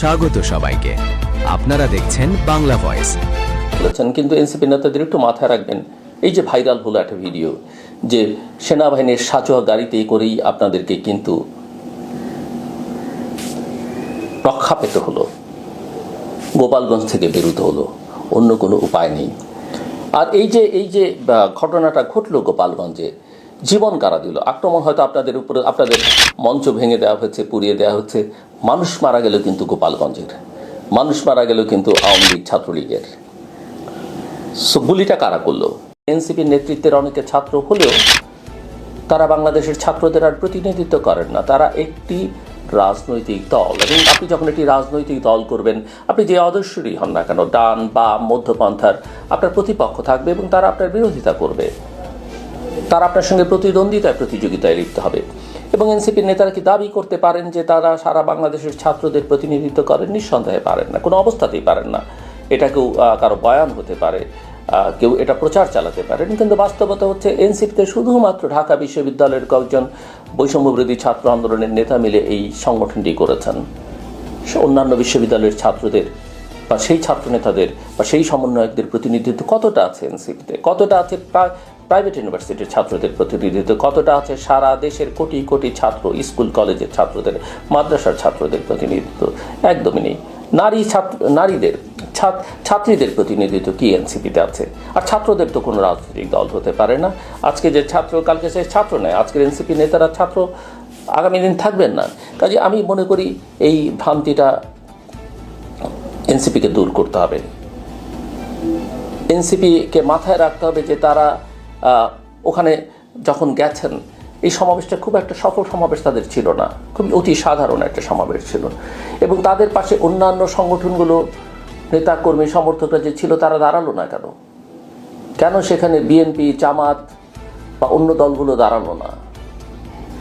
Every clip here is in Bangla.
স্বাগত সবাইকে। আপনারা দেখছেন বাংলা ভয়েস। বলেছেন, কিন্তু এনসিপি নেতাদের একটু মাথায় রাখবেন। এই যে ভাইরাল হলো একটা ভিডিও, যে সেনাবাহিনীর সাজোয়া গাড়িতে করেই আপনাদেরকে কিন্তু রক্ষা পেতে হলো। গোপালগঞ্জ থেকে বেরোতে হলো। অন্য কোনো উপায় নেই। আর এই যে এই যে ঘটনাটা ঘটলো গোপালগঞ্জে জীবন কারা দিল? আক্রমণ হয়তো আপনাদের উপরে আপনাদের মঞ্চ ভেঙে দেওয়া হচ্ছে পুড়িয়ে দেওয়া হচ্ছে মানুষ মারা গেল কিন্তু গোপালগঞ্জের। মানুষ মারা গেল কিন্তু আওয়ামী লীগ ছাত্রলীগের। গুলিটা কারা করল? এনসিপির নেতৃত্বের অনেকে ছাত্র হলেও তারা বাংলাদেশের ছাত্রদের আর প্রতিনিধিত্ব করেন না। তারা একটি রাজনৈতিক দল। এবং আপনি যখন একটি রাজনৈতিক দল করবেন, আপনি যে আদর্শরই হন না কেন, ডান বা মধ্যপন্থার আপনার প্রতিপক্ষ থাকবে এবং তারা আপনার বিরোধিতা করবে। তারা আপনার সঙ্গে প্রতিদ্বন্দ্বিতায়, প্রতিযোগিতায় লিপ্ত হবে। এবং এনসিপির নেতারা কি দাবি করতে পারেন যে তারা সারা বাংলাদেশের ছাত্রদের প্রতিনিধিত্ব করেন? নিঃসন্দেহে পারেন না, কোনো অবস্থাতেই পারেন না। এটা কেউ কারও বয়ান হতে পারে কেউ এটা প্রচার চালাতে পারেন। কিন্তু বাস্তবতা হচ্ছে এনসিপিতে শুধুমাত্র ঢাকা বিশ্ববিদ্যালয়ের কয়েকজন বৈষম্যবিরোধী ছাত্র আন্দোলনের নেতা মিলে এই সংগঠনটি করেছেন। অন্যান্য বিশ্ববিদ্যালয়ের ছাত্রদের বা সেই ছাত্র নেতাদের বা সেই সমন্বয়কদের প্রতিনিধিত্ব কতটা আছে এনসিপিতে? কতটা আছে প্রাইভেট ইউনিভার্সিটির ছাত্রদের প্রতিনিধিত্ব কতটা আছে? সারা দেশের কোটি কোটি ছাত্র, স্কুল, কলেজের ছাত্রদের, মাদ্রাসার ছাত্রদের প্রতিনিধিত্ব একদমই নেই। নারী ছাত্র, নারীদের, ছাত- ছাত্রীদের প্রতিনিধিত্ব কি এনসিপিতে আছে? আর ছাত্রদের তো কোনো রাজনৈতিক দল হতে পারে না। আজকে যে ছাত্র, কালকে সে ছাত্র নয়, আজকের এনসিপি নেতারা ছাত্র, আগামী দিন থাকবেন না। কাজে আমি মনে করি এই ভ্রান্তিটা এনসিপিকে দূর করতে হবে। এনসিপিকে মাথায় রাখতে হবে যে তারা ওখানে যখন গেছেন, এই সমাবেশটা খুব একটা সফল সমাবেশ তাদের ছিল না। খুবই অতি সাধারণ একটা সমাবেশ ছিল। এবং তাদের পাশে অন্যান্য সংগঠনগুলো নেতা কর্মী সমর্থকরা যে ছিল, তারা দাঁড়াল না কেন? কেন সেখানে বিএনপি, জামাত বা অন্য দলগুলো দাঁড়াল না?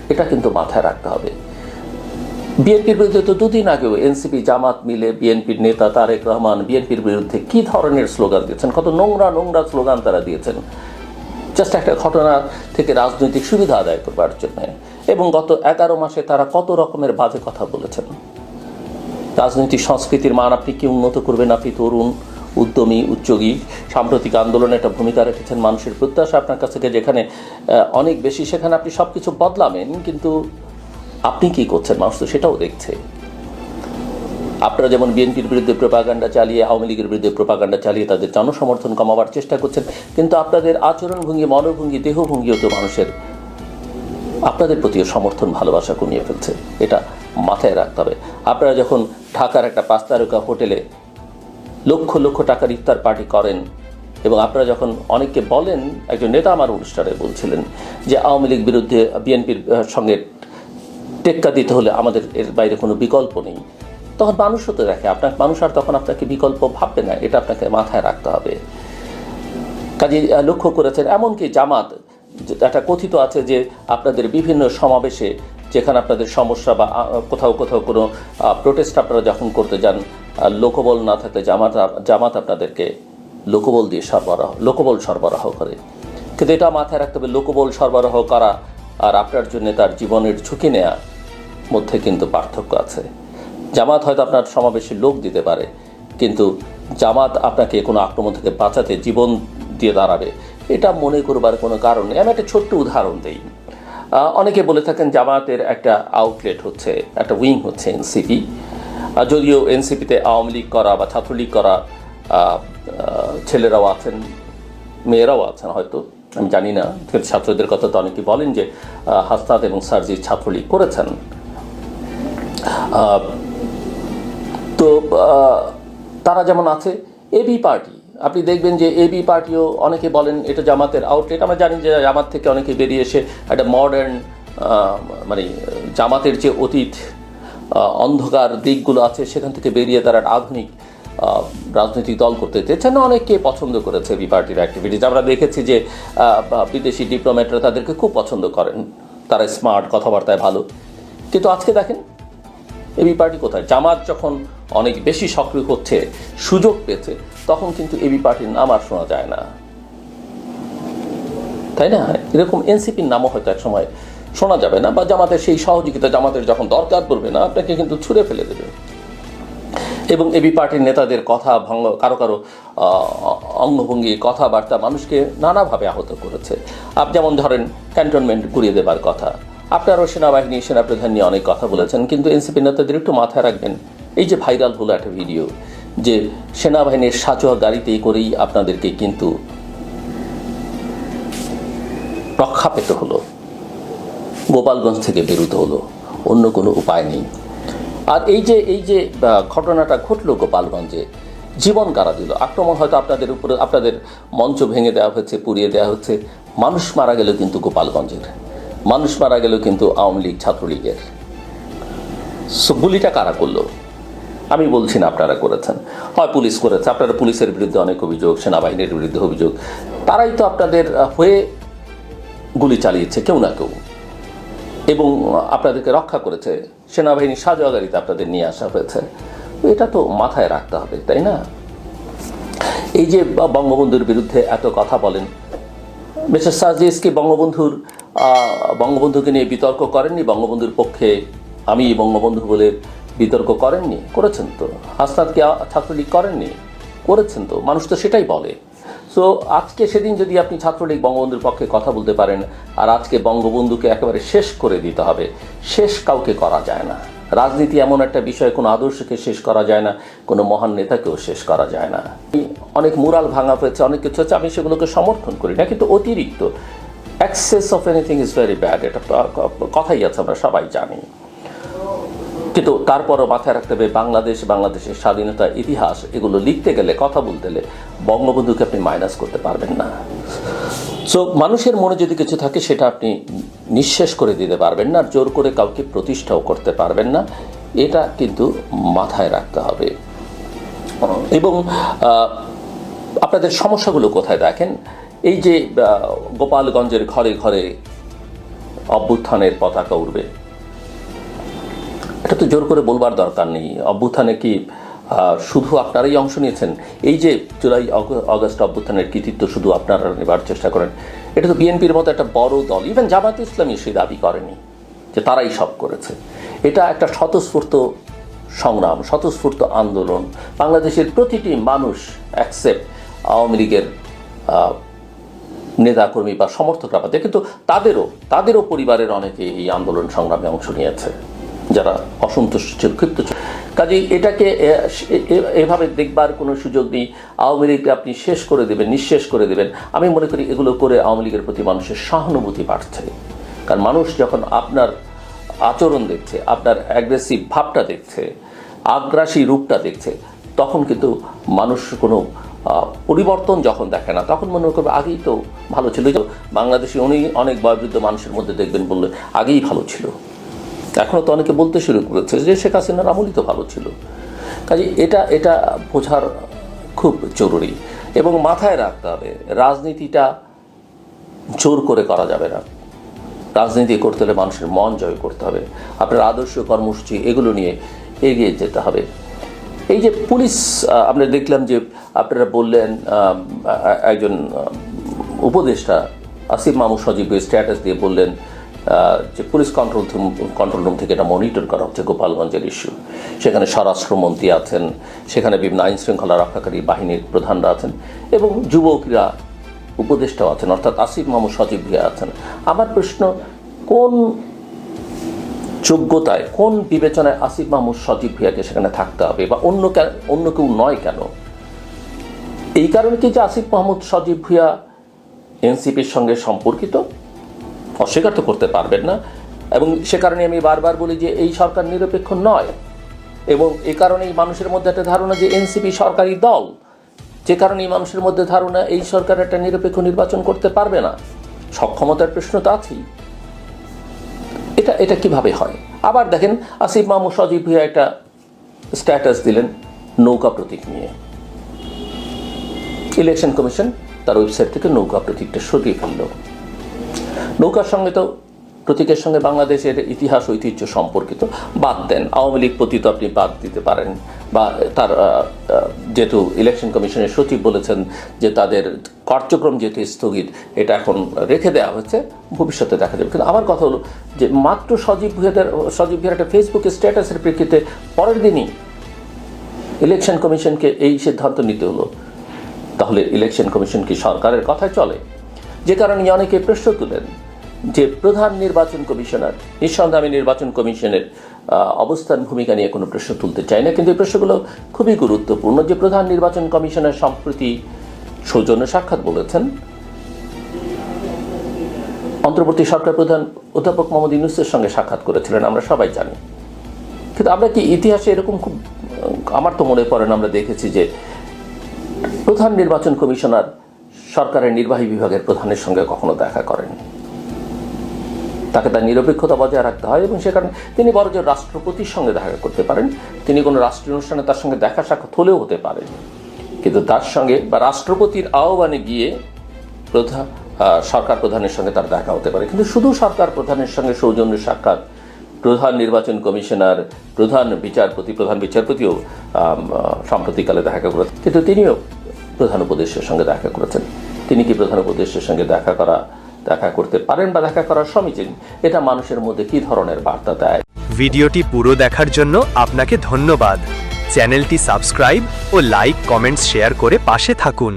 এটা কিন্তু মাথায় রাখতে হবে। বিএনপির বিরুদ্ধে তো দুদিন আগেও এনসিপি, জামাত মিলে বিএনপির নেতা তারেক রহমান, বিএনপির বিরুদ্ধে কি ধরনের স্লোগান দিয়েছেন? কত নোংরা নোংরা স্লোগান তারা দিয়েছেন। জাস্ট একটা ঘটনা থেকে রাজনৈতিক সুবিধা আদায় করবার জন্য। এবং গত এগারো মাসে তারা কত রকমের বাজে কথা বলেছেন। রাজনৈতিক সংস্কৃতির মান আপনি কি উন্নত করবেন? আপনি তরুণ, উদ্যমী উচ্চগী সাম্প্রতিক আন্দোলনে একটা ভূমিকা রেখেছেন মানুষের প্রত্যাশা আপনার কাছ থেকে যেখানে অনেক বেশি সেখানে আপনি সব কিছু বদলাবেন, কিন্তু আপনি কি করছেন মানুষ তো সেটাও দেখছে। আপনারা যেমন বিএনপির বিরুদ্ধে প্রোপাগান্ডা চালিয়ে, আওয়ামী লীগের বিরুদ্ধে প্রোপাগান্ডা চালিয়ে তাদের জনসমর্থন কমাবার চেষ্টা করছেন, কিন্তু আপনাদের আচরণভঙ্গি, মনোভঙ্গি, দেহভঙ্গিও তো মানুষের। আপনাদের প্রতিও সমর্থন, ভালোবাসা কমিয়ে ফেলছে, এটা মাথায় রাখতে হবে। আপনারা যখন ঢাকার একটা পাঁচ তারকা হোটেলে লক্ষ লক্ষ টাকার ইফতার পার্টি করেন, এবং আপনারা যখন অনেককে বলেন, একজন নেতা আমার অনুষ্ঠানে বলছিলেন যে, আওয়ামী লীগ বিরুদ্ধে বিএনপির সঙ্গে টেক্কা দিতে হলে আমাদের এর বাইরে কোনো বিকল্প নেই। তখন মানুষও তো দেখে। আপনার, মানুষ আর তখন আপনাকে বিকল্প ভাববে না, এটা আপনাকে মাথায় রাখতে হবে। কাজে লক্ষ্য করেছেন, এমনকি জামাত একটা কথিত আছে যে আপনাদের বিভিন্ন সমাবেশে, যেখানে আপনাদের সমস্যা বা কোথাও কোথাও কোনো প্রোটেস্ট আপনারা যখন করতে যান লোকবল না থাকলে জামাত জামাত আপনাদেরকে লোকবল দিয়ে সরবরাহ, লোকবল সরবরাহ করে। কিন্তু এটা মাথায় রাখতে হবে, লোকবল সরবরাহ করা আর আপনার জন্য তার জীবনের ঝুঁকি নেয়া মধ্যে কিন্তু পার্থক্য আছে। জামাত হয়তো আপনার সমাবেশে লোক দিতে পারে, কিন্তু জামাত আপনাকে কোনো আক্রমণ থেকে বাঁচাতে জীবন দিয়ে দাঁড়াবে। এটা মনে করবার কোনো কারণ নেই। আমি একটা ছোট্ট উদাহরণ দিই। অনেকে বলে থাকেন জামাতের একটা আউটলেট হচ্ছে, একটা উইং হচ্ছে এনসিপি। যদিও এনসিপিতে আওয়ামী লীগ করা বা ছাত্রলীগ করা ছেলেরাও আছেন, মেয়েরাও আছেন হয়তো, আমি জানি না। ছাত্রদের কথা তো অনেকে বলেন যে হাসনাত এবং সার্জি ছাত্রলীগ করেছেন। তারা যেমন আছে এবি পার্টি আপনি দেখবেন যে এবি পার্টিও অনেকে বলেন এটা জামাতের আউটলেট আমরা জানি যে জামাত থেকে অনেকে বেরিয়ে এসে একটা মডার্ন মানে জামাতের যে অতীত অন্ধকার দিকগুলো আছে, সেখান থেকে বেরিয়ে তারা আধুনিক রাজনৈতিক দল করতে চেয়েছেন অনেকে পছন্দ করেছে বি পার্টির অ্যাক্টিভিটিজ আমরা দেখেছি যে বিদেশি ডিপ্লোম্যাটরা তাদেরকে খুব পছন্দ করেন। তারা স্মার্ট কথাবার্তায় ভালো। কিন্তু আজকে দেখেন এবি পার্টি কোথায়? জামাত যখন অনেক বেশি সক্রিয় হচ্ছে, সুযোগ পেয়েছে, তখন কিন্তু এবি পার্টির নাম আর শোনা যায় না। তাই না? এরকম এনসিপির নামও হয়তো এক সময় শোনা যাবে না, বা জামাতের সেই সহযোগিতা জামাতের যখন দরকার পড়বে না, আপনাকে কিন্তু ছুঁড়ে ফেলে দেবে। এবং এবি পার্টির নেতাদের কথা ভঙ্গ, কারও কারও অঙ্গভঙ্গি, কথাবার্তা মানুষকে নানাভাবে আহত করেছে। আপনি যেমন ধরেন ক্যান্টনমেন্ট ঘুরিয়ে দেবার কথা। আপনারও সেনাবাহিনী সেনাপ্রধান নিয়ে অনেক কথা বলেছেন, কিন্তু এনসিপি নেতাদের একটু মাথায় রাখবেন। এই যে ভাইরাল হলো একটা ভিডিও, যে সেনাবাহিনীর সাঁচোয়া গাড়িতে করেই আপনাদেরকে কিন্তু রক্ষা পেতে হলো, গোপালগঞ্জ থেকে বেরোতে হলো, অন্য কোনো উপায় নেই। আর এই যে এই যে ঘটনাটা ঘটলো গোপালগঞ্জে, জীবন কারা দিল? আক্রমণ হয়তো আপনাদের উপরে, আপনাদের মঞ্চ ভেঙে দেওয়া হচ্ছে পুড়িয়ে দেওয়া হচ্ছে মানুষ মারা গেল কিন্তু গোপালগঞ্জের। মানুষ মারা গেল কিন্তু আওয়ামী লীগ ছাত্রলীগের। সো গুলিটা কারা করল? আমি বলছি না আপনারা করেছেন। হয় পুলিশ করেছে। আপনারা পুলিশের বিরুদ্ধে অনেক অভিযোগ, সেনাবাহিনীর বিরুদ্ধে অভিযোগ। তারাই তো আপনাদের হয়ে গুলি চালিয়েছে, কেউ না কেউ। এবং আপনাদেরকে রক্ষা করেছে। সেনাবাহিনী সাজোয়া গাড়িতে আপনাদের নিয়ে আসা হয়েছে। এটা তো মাথায় রাখতে হবে, তাই না? এই যে বঙ্গবন্ধুর বিরুদ্ধে এত কথা বলেন। মিস্টার সাজিস কি বঙ্গবন্ধুর বঙ্গবন্ধুকে নিয়ে বিতর্ক করেননি, বঙ্গবন্ধুর পক্ষে আমি বঙ্গবন্ধু বলে বিতর্ক করেননি, করেছেন তো। হাসনাতকে আ- ছাত্রলীগ করেননি? করেছেন তো, মানুষ তো সেটাই বলে। সো আজকে সেদিন যদি আপনি ছাত্রলীগ বঙ্গবন্ধুর পক্ষে কথা বলতে পারেন, আর আজকে বঙ্গবন্ধুকে একেবারে শেষ করে দিতে হবে, শেষ কাউকে করা যায় না। রাজনীতি এমন একটা বিষয়, কোনো আদর্শকে শেষ করা যায় না, কোনো মহান নেতাকেও শেষ করা যায় না। অনেক মুরাল ভাঙা হয়েছে, অনেক কিছু হচ্ছে আমি সেগুলোকে সমর্থন করি না, কিন্তু অতিরিক্ত access of anything is very bad এটা কথাই আছে, আমরা সবাই জানি। কিন্তু তারপরও মাথায় রাখতে হবে, বাংলাদেশ, বাংলাদেশের স্বাধীনতা ইতিহাস, এগুলো লিখতে গেলে, কথা বলতে গেলে বঙ্গবন্ধুকে আপনি মাইনাস করতে পারবেন না। সো মানুষের মনে যদি কিছু থাকে, সেটা আপনি নিঃশেষ করে দিতে পারবেন না, জোর করে কাউকে প্রতিষ্ঠাও করতে পারবেন না। এটা কিন্তু মাথায় রাখতে হবে। এবং আপনাদের সমস্যাগুলো কোথায় দেখেন? এই যে গোপালগঞ্জের ঘরে ঘরে অভ্যুত্থানের পতাকা উঠবে এটা তো জোর করে বলবার দরকার নেই। অভ্যুত্থানে কি শুধু আপনারাই অংশ নিয়েছেন? এই যে জুলাই অগস্ট অভ্যুত্থানের কৃতিত্ব শুধু আপনারা নেবার চেষ্টা করেন, এটা তো বিএনপির মতো একটা বড় দল। ইভেন জামাত ইসলামী সেই দাবি করেনি যে তারাই সব করেছে। এটা একটা স্বতঃস্ফূর্ত সংগ্রাম, স্বতঃস্ফূর্ত আন্দোলন। বাংলাদেশের প্রতিটি মানুষ অ্যাকসেপ্ট আওয়ামী লীগের নেতাকর্মী বা সমর্থকরা পাচ্ছে কিন্তু তাদেরও তাদেরও পরিবারের অনেকে এই আন্দোলন সংগ্রামে অংশ নিয়েছে, যারা অসন্তুষ্ট ছিল, ক্ষিপ্ত ছিল। কাজেই এটাকে এভাবে দেখবার কোনো সুযোগ নেই। আওয়ামী লীগকে আপনি শেষ করে দেবেন, নিঃশেষ করে দেবেন। আমি মনে করি এগুলো করে আওয়ামী লীগের প্রতি মানুষের সহানুভূতি বাড়ছে। কারণ মানুষ যখন আপনার আচরণ দেখছে, আপনার অ্যাগ্রেসিভ ভাবটা দেখছে, আগ্রাসী রূপটা দেখছে, তখন কিন্তু মানুষ কোনো পরিবর্তন যখন দেখে না, তখন মনে করবে আগেই তো ভালো ছিল। বাংলাদেশে উনি অনেক বয়োবৃদ্ধ মানুষের মধ্যে দেখবেন বললে আগেই ভালো ছিল। এখনও তো অনেকে বলতে শুরু করেছে যে শেখ হাসিনার আমলই তো ভালো ছিল। কাজে এটা এটা বোঝার খুব জরুরি। এবং মাথায় রাখতে হবে, রাজনীতিটা জোর করে করা যাবে না। রাজনীতি করতে হলে মানুষের মন জয় করতে হবে। আপনার আদর্শ কর্মসূচি এগুলো নিয়ে এগিয়ে যেতে হবে। এই যে পুলিশ আমরা দেখলাম যে আপনারা বললেন একজন উপদেষ্টা আসিফ মামু সজীব স্ট্যাটাস দিয়ে বললেন যে পুলিশ কন্ট্রোল কন্ট্রোল রুম থেকে এটা মনিটর করা হচ্ছে গোপালগঞ্জের ইস্যু সেখানে স্বরাষ্ট্রমন্ত্রী আছেন, সেখানে বিভিন্ন আইন শৃঙ্খলা রক্ষাকারী বাহিনীর প্রধানরা আছেন এবং যুবকরা উপদেষ্টাও আছেন, অর্থাৎ আসিফ মামু সজীব ভিয়া আছেন। আমার প্রশ্ন, কোন যোগ্যতায় কোন বিবেচনায় আসিফ মাহমুদ সজীব ভিয়াকে সেখানে থাকতে হবে বা অন্য অন্য কেউ নয় কেন? এই কারণে কি যে আসিফ মাহমুদ সজীব ভুয়া এনসিপির সঙ্গে সম্পর্কিত? অস্বীকার তো করতে পারবেন না। এবং সে কারণে আমি বারবার বলি যে এই সরকার নিরপেক্ষ নয়। এবং এই কারণেই মানুষের মধ্যে একটা ধারণা যে এনসিপি সরকারি দল, যে কারণে এই মানুষের মধ্যে ধারণা এই সরকার একটা নিরপেক্ষ নির্বাচন করতে পারবে না। সক্ষমতার প্রশ্ন তো আছেই। এটা এটা কীভাবে হয়? আবার দেখেন আসিফ মাহমুদ সজীব একটা স্ট্যাটাস দিলেন নৌকা প্রতীক নিয়ে। ইলেকশন কমিশন তার ওয়েবসাইট থেকে নৌকা প্রতীকটা সরিয়ে ফেলল। নৌকার সঙ্গে তো প্রতীকের সঙ্গে বাংলাদেশের ইতিহাস, ঐতিহ্য সম্পর্কিত বাদ দেন। আওয়ামী লীগ পতি তো আপনি বাদ দিতে পারেন বা তার যেহেতু ইলেকশন কমিশনের সচিব বলেছেন যে তাদের কার্যক্রম যেহেতু স্থগিত, এটা এখন রেখে দেওয়া হচ্ছে ভবিষ্যতে দেখা যাবে। কিন্তু আমার কথা হলো যে মাত্র সজীব ভুয়াদের সজীব ভুয়ার একটা ফেসবুকে স্ট্যাটাসের প্রেক্ষিতে পরের দিনই ইলেকশন কমিশনকে এই সিদ্ধান্ত নিতে হলো। তাহলে ইলেকশন কমিশন কি সরকারের কথায় চলে? যে কারণে অনেকে প্রশ্ন তুলেন যে প্রধান নির্বাচন কমিশনার, নিঃসন্দেহে নির্বাচন কমিশনের অবস্থান, ভূমিকা নিয়ে কোনো প্রশ্ন তুলতে চাই না। কিন্তু এই প্রশ্নগুলো খুবই গুরুত্বপূর্ণ। যে প্রধান নির্বাচন কমিশনার সম্প্রতি সৌজন্য সাক্ষাৎ বলেছেন, অন্তর্বর্তী সরকার প্রধান অধ্যাপক মোহাম্মদ ইউনুসের সঙ্গে সাক্ষাৎ করেছিলেন, আমরা সবাই জানি। কিন্তু আমরা কি ইতিহাসে এরকম খুব, আমার তো মনে পড়ে না, আমরা দেখেছি যে প্রধান নির্বাচন কমিশনার সরকারের নির্বাহী বিভাগের প্রধানের সঙ্গে কখনো দেখা করেন তাকে তার নিরপেক্ষতা বজায় রাখতে হয় এবং সে কারণে তিনি বড় যে রাষ্ট্রপতির সঙ্গে দেখা করতে পারেন। তিনি কোনো রাষ্ট্রীয় অনুষ্ঠানে তার সঙ্গে দেখা সাক্ষাৎ হলেও হতে পারেন কিন্তু তার সঙ্গে বা রাষ্ট্রপতির আহ্বানে গিয়ে প্রধান সরকার প্রধানের সঙ্গে তার দেখা হতে পারে। কিন্তু শুধু সরকার প্রধানের সঙ্গে সৌজন্য সাক্ষাৎ, প্রধান নির্বাচন কমিশনার, প্রধান বিচারপতি, প্রধান বিচারপতিও সাম্প্রতিককালে দেখা করেছেন। কিন্তু তিনিও প্রধান উপদেষ্টার সঙ্গে দেখা করেছেন। তিনি কি প্রধান উপদেষ্টার সঙ্গে দেখা করা দেখা করতে পারেন বা দেখা করার সমীচীন এটা মানুষের মধ্যে কি ধরনের বার্তা দেয়। ভিডিওটি পুরো দেখার জন্য আপনাকে ধন্যবাদ। চ্যানেলটি সাবস্ক্রাইব ও লাইক, কমেন্টস, শেয়ার করে পাশে থাকুন।